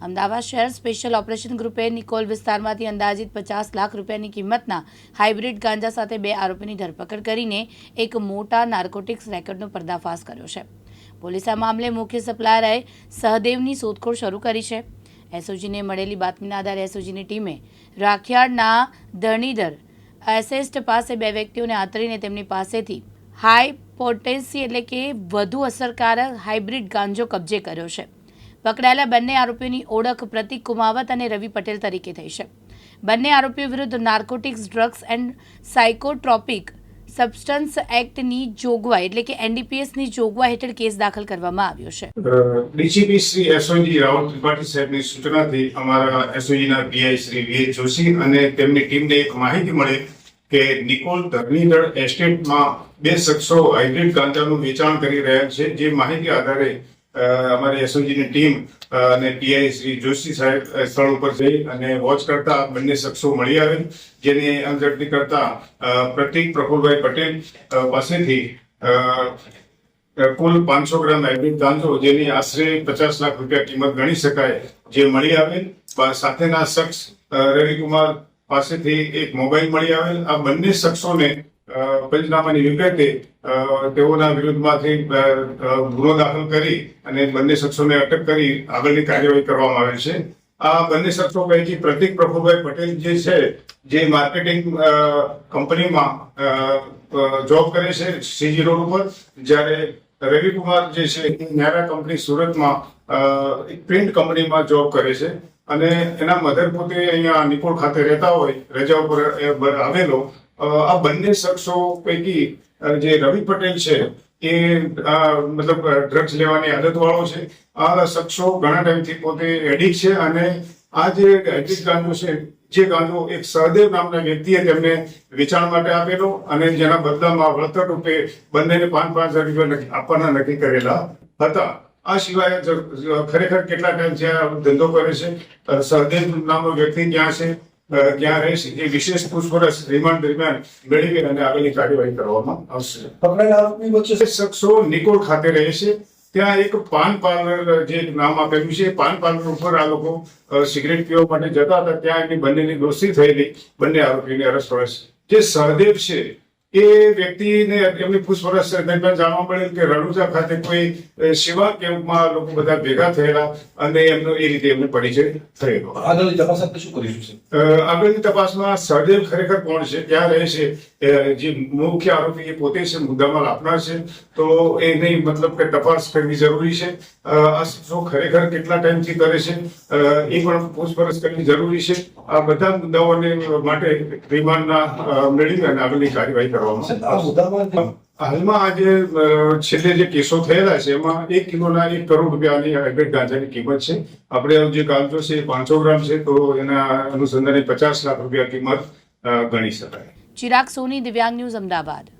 અમદાવાદ શહેર special operation ગ્રુપે Nikol વિસ્તારમાંથી અંદાજિત પચાસ લાખ રૂપિયાની કિંમતના હાઇબ્રિડ ગાંજા સાથે બે આરોપીની ધરપકડ કરીને એક મોટા નાર્કોટિક્સ રેકેટનો પર્દાફાશ કર્યો છે. પોલીસે મામલે મુખ્ય સપ્લાયરે સહદેવની શોધખોળ શરૂ કરી છે. એસઓજીને મળેલી બાતમીના આધારે એસઓજીની ટીમે રાખિયાળના ધરણીધર એસેસ્ટ પાસે બે વ્યક્તિઓને આતરીને તેમની પાસેથી હાઈ પોટેન્સી એટલે કે વધુ અસરકારક હાઇબ્રિડ ગાંજો કબજે કર્યો છે. પકડાયેલા બંને આરોપીઓની ઓળખ પ્રતિક કુમાવત અને રવિ પટેલ તરીકે થઈ છે. બંને આરોપીઓ વિરુદ્ધ narcotics drugs and psychotropic substances એક્ટની જોગવાઈ એટલે કે એનડીપીએસની જોગવાઈ હેઠળ કેસ દાખલ કરવામાં આવ્યો છે. ડીજીપી શ્રી એસઓજી રાહુલ ત્રિપાઠી સાહેબની સૂચનાથી અમારા એસઓજીના પીઆઈ શ્રી વી જોશી અને તેમની ટીમને એક માહિતી મળે કે નિકોલ ધરણીધર એસ્ટેટમાં બે શખ્સો હાઇબ્રિડ ગાંજાનું વેચાણ કરી રહ્યા છે. જે માહિતી આધારે અમારી એસઓજીની ટીમ અને ટીઆઈ શ્રી જોશી સાહેબ સ્થળ ઉપર જઈ અને વોચ કરતા બંને શખ્સો મળી આવેલ, જેની અંગઝડતી કરતા પ્રતિક પ્રફુલભાઈ પટેલ પાસેથી કુલ પાંચસો ગ્રામ હાઇબ્રિડ ગાંજો જેની આશરે પચાસ લાખ રૂપિયા કિંમત ગણી શકાય, જે મળી આવેલ. સાથેના શખ્સ રવિકુમાર પાસેથી એક મોબાઈલ મળી આવેલ. આ બંને શખ્સોને પંચનામાની વિગતે તેઓના વિરુદ્ધમાંથી ગુનો દાખલ કરી અને બંને શખ્સોને અટક કરી આગળની કાર્યવાહી કરવામાં આવે છે. આ બંને શખ્સો પૈકી પ્રતિક પ્રફુલભાઈ પટેલ જે છે, જે માર્કેટિંગ કંપનીમાં જોબ કરે છે, સીજી રોડ ઉપર, જ્યારે રવિકુમાર જે છે, એ ન્યારા કંપની સુરતમાં એક પ્રિન્ટ કંપનીમાં જોબ કરે છે. અને એના મધર પોતે અહીંયા નિકોળ ખાતે રહેતા હોય, રજા ઉપર આવેલો આ બંને શખ્સો પૈકી જે રવિ પટેલ છે, એ આ મતલબ ડ્રગ્સ લેવાની આદત વાળો છે. આ શખ્સો ઘણા ટાઈમથી પોતે એડિક છે અને આ જે એડિક્ટ ગાંજો છે, જે ગાંજો એક સહદેવ નામના વ્યક્તિએ તેમને વેચાણ માટે આપેલો અને જેના બદલામાં વળતર રૂપે બંનેને પાંચ પાંચ હજાર રૂપિયા આપવાના નક્કી કરેલા હતા. આ સિવાય ખરેખર કેટલા ટાઈમ જ્યાં ધંધો કરે છે? સહદેવ નામનો વ્યક્તિ ક્યાં છે? અ, રહેશે એ વિશેષ પૂછપરછ રિમાન્ડ દરમિયાન મેળવી અને આગળની કાર્યવાહી કરવામાં આવશે. પકડાયેલા આરોપી વચ્ચે શખ્સો નિકોલ ખાતે રહે છે. ત્યાં એક પાન પાર્લર જે નામ આપેલું છે પાન પાર્લર ઉપર આ લોકો સિગરેટ પીવા માટે જતા હતા. ત્યાં એની બંનેની દોસ્તી થયેલી. બંને આરોપીને છે. જે સહદેવ છે એ વ્યક્તિને એમની પૂછપરછ દરમિયાન જાણવા મળેલ કે રણુજા ખાતે કોઈ સેવા કેમ્પમાં લોકો બધા ભેગા થયેલા અને એમનો એ રીતે એમને પરિચય થયેલો. આગળની તપાસ આપણે શું કરીશું છે આગળની તપાસમાં સહદેવ ખરેખર કોણ છે ક્યાં રહે છે જે મુખ્ય આરોપી એ પોતે છે મુદ્દામાલ આપનાર છે તો એ નહીં મતલબ કે તપાસ કરવી જરૂરી છે. આ શખ્સો ખરેખર કેટલા ટાઈમથી કરે છે એ પણ પૂછપરછ કરવી જરૂરી છે. આ બધા મુદ્દાઓને માટે રિમાન્ડના મેળવીને મેળવી અને આગળની કાર્યવાહી કરવામાં આ હાલમાં આજે છેલ્લે જે કેસો થયેલા છે એમાં એક કિલોના એક કરોડ રૂપિયાની હાઇબ્રિડ ગાંજાની કિંમત છે. આપણે જે ગાંજો છે એ પાંચસો ગ્રામ છે તો એના અનુસંધાને પચાસ લાખ રૂપિયા કિંમત ગણી શકાય. ચિરાગ સોની દિવ્યાંગ ન્યૂઝ અમદાવાદ.